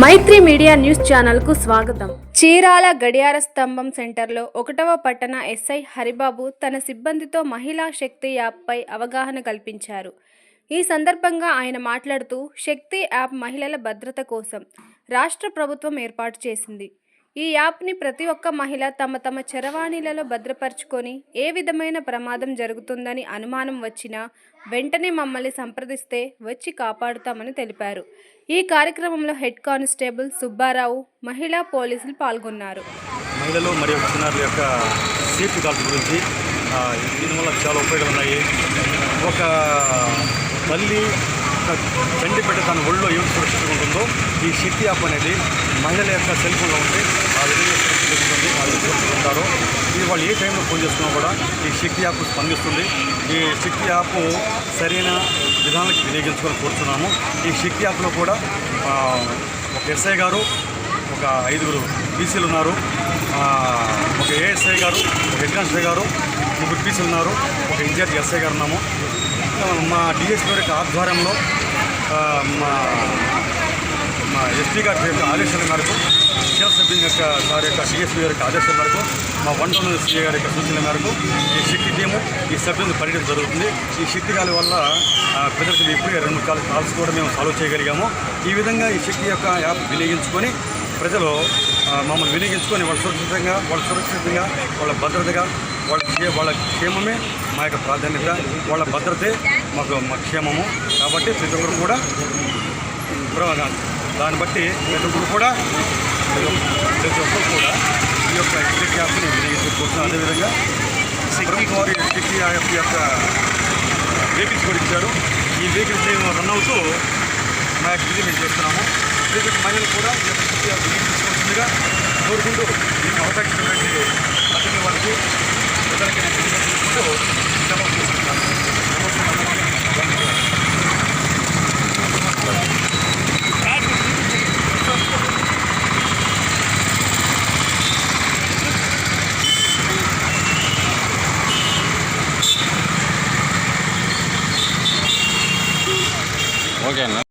మైత్రి media news ఛానల్కు స్వాగతం. చీరాల గడియార స్తంభం సెంటర్లో ఒకటవ పట్టణ ఎస్ఐ హరిబాబు తన సిబ్బందితో మహిళా శక్తి యాప్పై అవగాహన కల్పించారు. ఈ సందర్భంగా ఆయన మాట్లాడుతూ శక్తి యాప్ మహిళల భద్రత కోసం రాష్ట్ర ప్రభుత్వం ఏర్పాటు చేసింది. ఈ యాప్ని ప్రతి ఒక్క మహిళ తమ తమ చరవాణిలలో భద్రపరుచుకొని ఏ విధమైన ప్రమాదం జరుగుతుందని అనుమానం వచ్చినా వెంటనే మమ్మల్ని సంప్రదిస్తే వచ్చి కాపాడుతామని తెలిపారు. ఈ కార్యక్రమంలో హెడ్ కానిస్టేబుల్ సుబ్బారావు మహిళా పోలీసులు పాల్గొన్నారు. మహిళలు మరియు చిన్నారుల యొక్క సేఫ్టీ కాల్స్ గురించి దీనివల్ల చాలా ఉపయోగాలు ఉన్నాయి. ఒక తల్లి చండి పెట్టి తన ఒళ్ళో ఏం సురక్షితంగా ఉంటుందో ఈ శక్తి యాప్ అనేది మహిళల యొక్క సెల్ ఫోన్లో ఉంటే ఆ విధంగా సురక్షిస్తుంది వాళ్ళు సురక్షితంగా ఉంటారు. ఇది వాళ్ళు ఏ టైంలో ఫోన్ చేసుకున్నా కూడా ఈ శక్తి యాప్ స్పందిస్తుంది. ఈ శక్తి యాప్ సరైన విధానానికి వినియోగించుకొని కోరుతున్నాము ఈ శక్తి యాప్లో కూడా ఒక ఎస్ఐ గారు ఒక ఐదుగురు బీసీలు ఉన్నారు. ఒక ఏఎస్ఐ గారు ఒక హెడ్ కానిస్టేబుల్ గారు ముగ్గురు పీసీలు ఉన్నారు. ఒక ఇన్ఛార్జ్ ఎస్ఐ గారు ఉన్నాము. మా డిఎస్పీ గారి యొక్క ఆధ్వర్యంలో మా మా ఎస్పీ గారి యొక్క ఆదేశాల మేరకు చీఫ్ సభ్యుని యొక్క సార్ యొక్క డిఎస్పీ గారి యొక్క ఆదేశాల మేరకు మా వన్ టౌన్ సీఏ గారి యొక్క సూచనల మేరకు ఈ శక్తి టీము ఈ సభ్యులను పర్యటన జరుగుతుంది. ఈ శక్తి గాలి వల్ల ప్రజలకు ఇప్పుడే రెండు కాలు కాల్చుకోవడం కాల్స్ కూడా మేము సాల్వ్ చేయగలిగాము. ఈ విధంగా ఈ శక్తి యొక్క యాప్ వినియోగించుకొని ప్రజలు మమ్మల్ని వినియోగించుకొని వాళ్ళ సురక్షితంగా వాళ్ళ సురక్షితంగా వాళ్ళ భద్రతగా వాళ్ళ వాళ్ళ క్షేమమే మా యొక్క ప్రాధాన్యత వాళ్ళ భద్రతే మాకు మా క్షేమము. కాబట్టి ప్రతి ఒక్కరు కూడా దాన్ని బట్టి ప్రతి ఒక్కరు కూడా ప్రతి ఒక్కరు కూడా ఈ యొక్క ఎలక్ట్రిక్ యాప్ని వినియోగించుకోవచ్చు. అదేవిధంగా ప్రభుత్వం వారి ఎలక్ట్రిక్ యాప్ యొక్క వెహికల్స్ కూడా ఇచ్చారు. ఈ వెహికల్స్ రన్ అవుతూ మా యొక్క విధి మేము చేస్తున్నాము. ప్రతి ఒక్క మహిళలు కూడా ఈ ఎలక్ట్రిక్ యాప్ వినియోగించుకోవాల్సిందిగా కోరుకుంటూ దీనికి అవకాశం ஓகேண்ணா